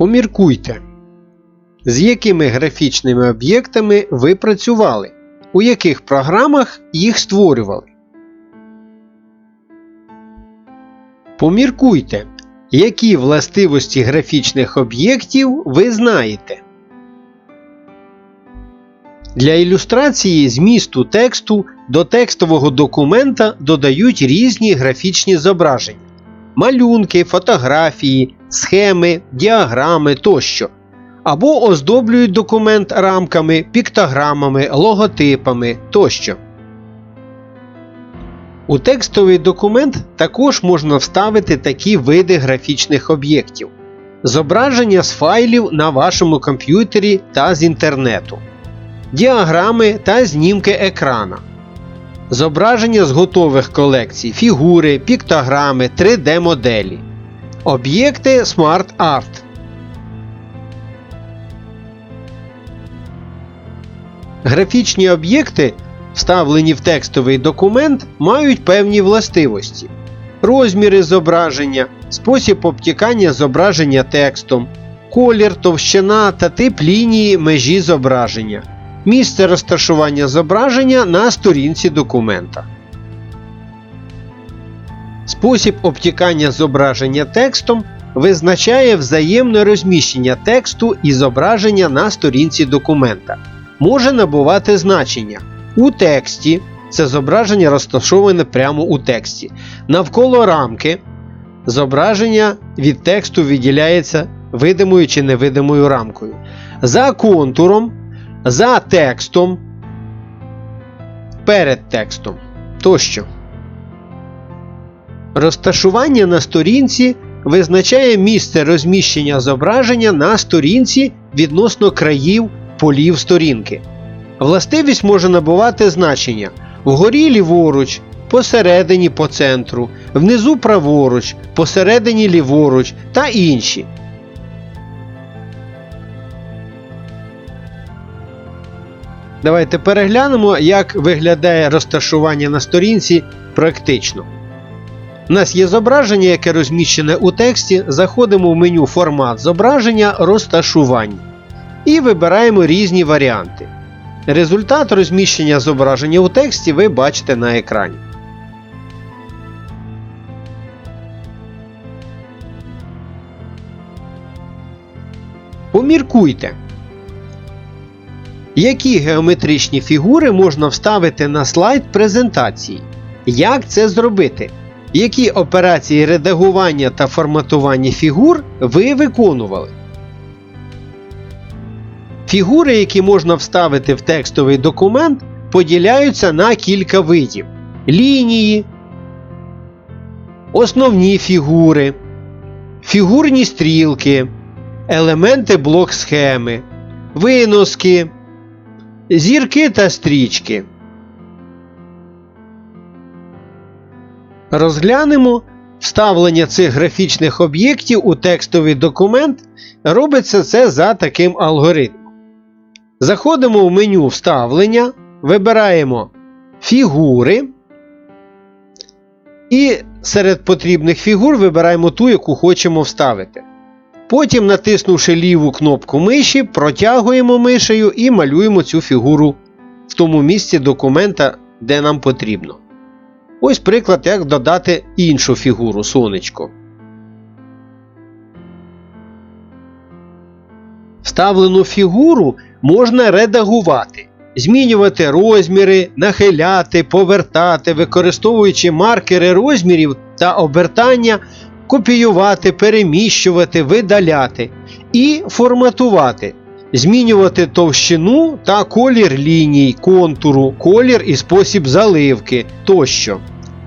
Поміркуйте, з якими графічними об'єктами ви працювали, у яких програмах їх створювали. Поміркуйте, які властивості графічних об'єктів ви знаєте. Для ілюстрації змісту тексту до текстового документа додають різні графічні зображення малюнки, фотографії, схеми, діаграми тощо. Або оздоблюють документ рамками, піктограмами, логотипами тощо. У текстовий документ також можна вставити такі види графічних об'єктів: зображення з файлів на вашому комп'ютері та з інтернету, діаграми та знімки екрана, зображення з готових колекцій, фігури, піктограми, 3D-моделі, об'єкти Smart Art. Графічні об'єкти, вставлені в текстовий документ, мають певні властивості: розміри зображення, спосіб обтікання зображення текстом, колір, товщина та тип лінії межі зображення, місце розташування зображення на сторінці документа. Спосіб обтікання зображення текстом визначає взаємне розміщення тексту і зображення на сторінці документа може набувати значення у тексті. Це зображення розташоване прямо у тексті. Навколо рамки зображення від тексту відділяється видимою чи невидимою рамкою. За контуром, за текстом, перед текстом тощо. Розташування на сторінці визначає місце розміщення зображення на сторінці відносно країв полів сторінки. Властивість може набувати значення вгорі ліворуч, посередині по центру, внизу праворуч, посередині ліворуч та інші. Давайте переглянемо, як виглядає розташування на сторінці практично. У нас є зображення, яке розміщене у тексті. Заходимо в меню Формат зображення розташування і вибираємо різні варіанти. Результат розміщення зображення у тексті ви бачите на екрані. Поміркуйте, які геометричні фігури можна вставити на слайд презентації. Як це зробити? Які операції редагування та форматування фігур ви виконували? Фігури, які можна вставити в текстовий документ, поділяються на кілька видів: лінії, основні фігури, фігурні стрілки, елементи блок схеми, виноски, зірки та стрічки. Розглянемо вставлення цих графічних об'єктів у текстовий документ. Робиться це за таким алгоритмом. Заходимо в меню Вставлення, вибираємо фігури. І серед потрібних фігур вибираємо ту, яку хочемо вставити. Потім, натиснувши ліву кнопку миші, протягуємо мишею і малюємо цю фігуру в тому місці документа, де нам потрібно. Ось приклад, як додати іншу фігуру сонечко. Вставлену фігуру можна редагувати, змінювати розміри, нахиляти, повертати, використовуючи маркери розмірів та обертання, копіювати, переміщувати, видаляти і форматувати, змінювати товщину та колір ліній, контуру, колір і спосіб заливки тощо.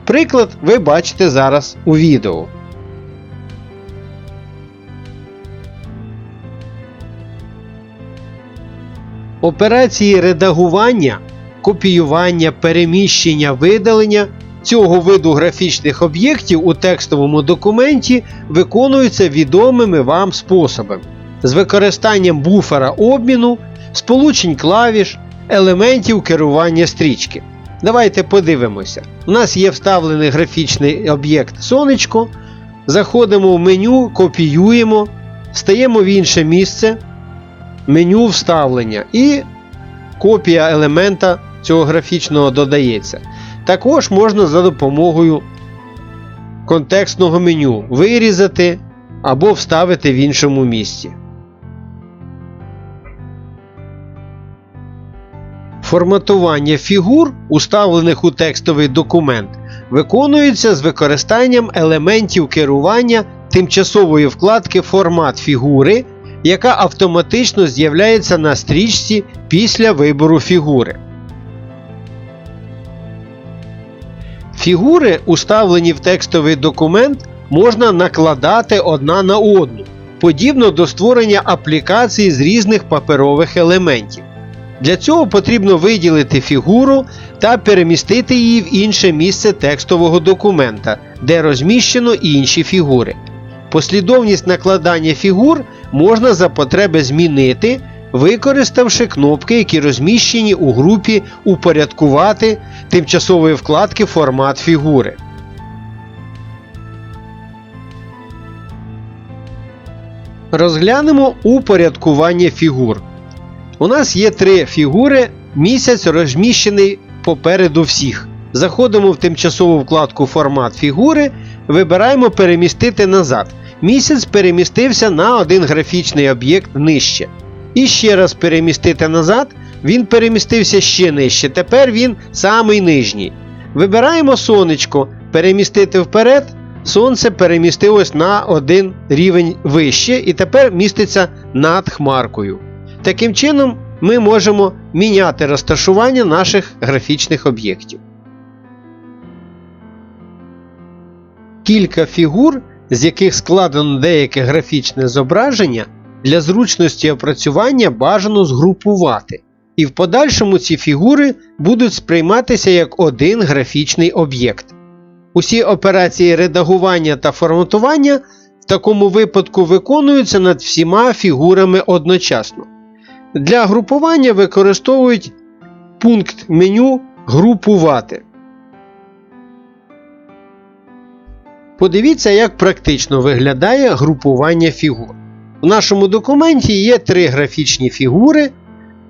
Приклад ви бачите зараз у відео. Операції редагування, копіювання, переміщення, видалення цього виду графічних об'єктів у текстовому документі виконуються відомими вам способами з використанням буфера обміну, сполучень клавіш, елементів керування стрічки. Давайте подивимося. У нас є вставлений графічний об'єкт сонечко. Заходимо в меню, копіюємо Стаємо в інше місце, меню вставлення і копія елемента цього графічного додається. Також можна за допомогою контекстного меню вирізати або вставити в іншому місці. Форматування фігур, уставлених у текстовий документ, виконується з використанням елементів керування тимчасової вкладки Формат фігури, яка автоматично з'являється на стрічці після вибору фігури. Фігури, уставлені в текстовий документ, можна накладати одна на одну, подібно до створення аплікацій з різних паперових елементів. Для цього потрібно виділити фігуру та перемістити її в інше місце текстового документа, де розміщено інші фігури. Послідовність накладання фігур можна за потреби змінити, використавши кнопки, які розміщені у групі Упорядкувати тимчасової вкладки Формат фігури. Розглянемо упорядкування фігур. У нас є три фігури. Місяць розміщений попереду всіх. Заходимо в тимчасову вкладку Формат фігури, вибираємо Перемістити назад. Місяць перемістився на один графічний об'єкт нижче. І ще раз перемістити назад. Він перемістився ще нижче. Тепер він самий нижній. Вибираємо сонечко, перемістити вперед. Сонце перемістилось на один рівень вище і тепер міститься над хмаркою. Таким чином, ми можемо міняти розташування наших графічних об'єктів. Кілька фігур, з яких складено деяке графічне зображення, для зручності опрацювання бажано згрупувати. І в подальшому ці фігури будуть сприйматися як один графічний об'єкт. Усі операції редагування та форматування в такому випадку виконуються над всіма фігурами одночасно. Для групування використовують пункт меню Групувати. Подивіться, як практично виглядає групування фігур. В нашому документі є три графічні фігури.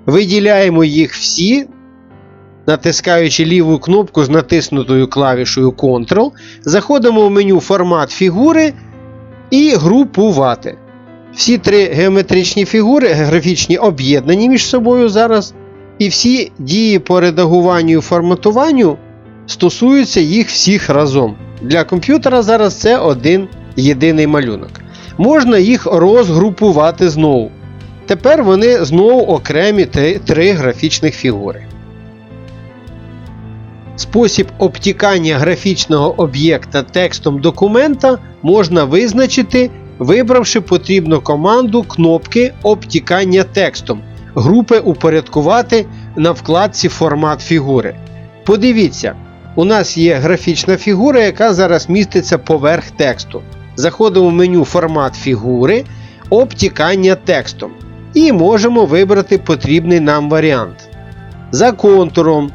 Виділяємо їх всі, натискаючи ліву кнопку з натиснутою клавішою Ctrl. Заходимо в меню Формат фігури і групувати. Всі три геометричні фігури графічні об'єднані між собою зараз. І всі дії по редагуванню і форматуванню стосуються їх всіх разом. Для комп'ютера зараз це один єдиний малюнок. Можна їх розгрупувати знову. Тепер вони знову окремі три, графічних фігури. Спосіб обтікання графічного об'єкта текстом документа можна визначити, вибравши потрібну команду кнопки обтікання текстом групи Упорядкувати на вкладці Формат фігури. Подивіться, у нас є графічна фігура, яка зараз міститься поверх тексту. Заходимо в меню Формат фігури, обтікання текстом. І можемо вибрати потрібний нам варіант. За контуром.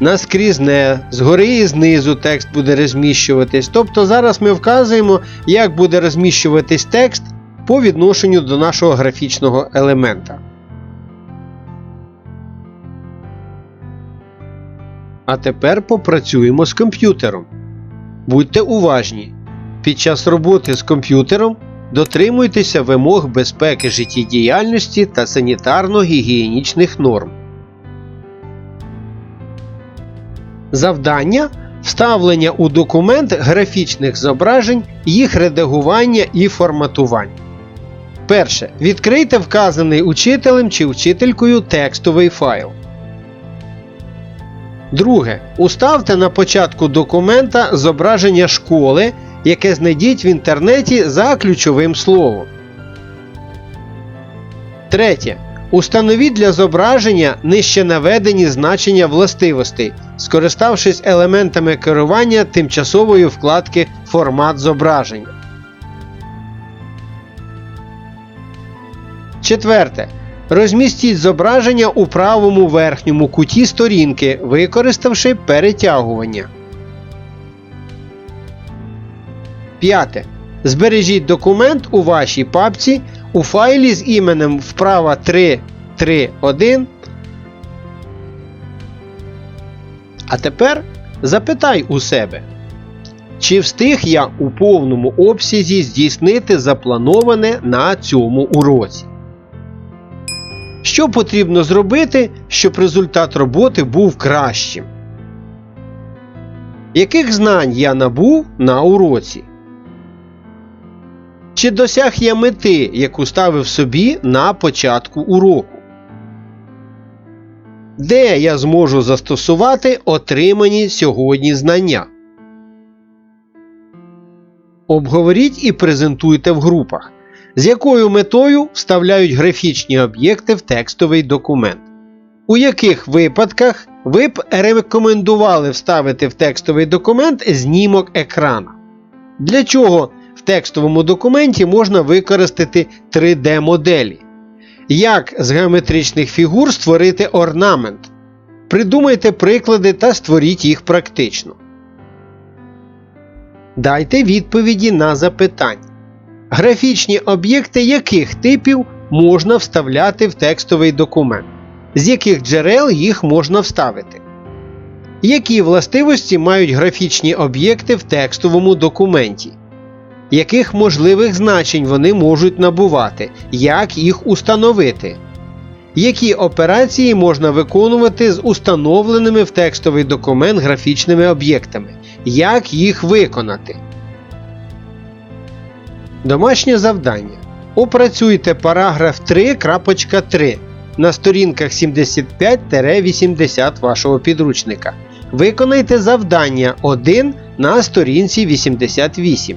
Наскрізне, згори і знизу текст буде розміщуватись. Тобто зараз ми вказуємо, як буде розміщуватись текст по відношенню до нашого графічного елемента. А тепер попрацюємо з комп'ютером. Будьте уважні. Під час роботи з комп'ютером дотримуйтеся вимог безпеки життєдіяльності та санітарно-гігієнічних норм. Завдання вставлення у документ графічних зображень, їх редагування і форматування. Перше. Відкрийте вказаний учителем чи вчителькою текстовий файл. Друге. Уставте на початку документа зображення школи, яке знайдіть в інтернеті за ключовим словом. Третє. Установіть для зображення нижче наведені значення властивостей, скориставшись елементами керування тимчасової вкладки Формат зображення. Четверте. Розмістіть зображення у правому верхньому куті сторінки, використавши перетягування. П'яте. Збережіть документ у вашій папці у файлі з іменем вправа 331. А тепер запитай у себе, чи встиг я у повному обсязі здійснити заплановане на цьому уроці? Що потрібно зробити, щоб результат роботи був кращим? Яких знань я набув на уроці? Чи досяг я мети, яку ставив собі на початку уроку? Де я зможу застосувати отримані сьогодні знання? Обговоріть і презентуйте в групах, з якою метою вставляють графічні об'єкти в текстовий документ. У яких випадках ви б рекомендували вставити в текстовий документ знімок екрана? Для чого текстовому документі можна використати 3D-моделі? Як з геометричних фігур створити орнамент? Придумайте приклади та створіть їх практично. Дайте відповіді на запитання. Графічні об'єкти яких типів можна вставляти в текстовий документ? З яких джерел їх можна вставити? Які властивості мають графічні об'єкти в текстовому документі? Яких можливих значень вони можуть набувати? Як їх установити? Які операції можна виконувати з установленими в текстовий документ графічними об'єктами? Як їх виконати? Домашнє завдання. Опрацюйте параграф 3.3 на сторінках 75-80 вашого підручника. Виконайте завдання 1 на сторінці 88.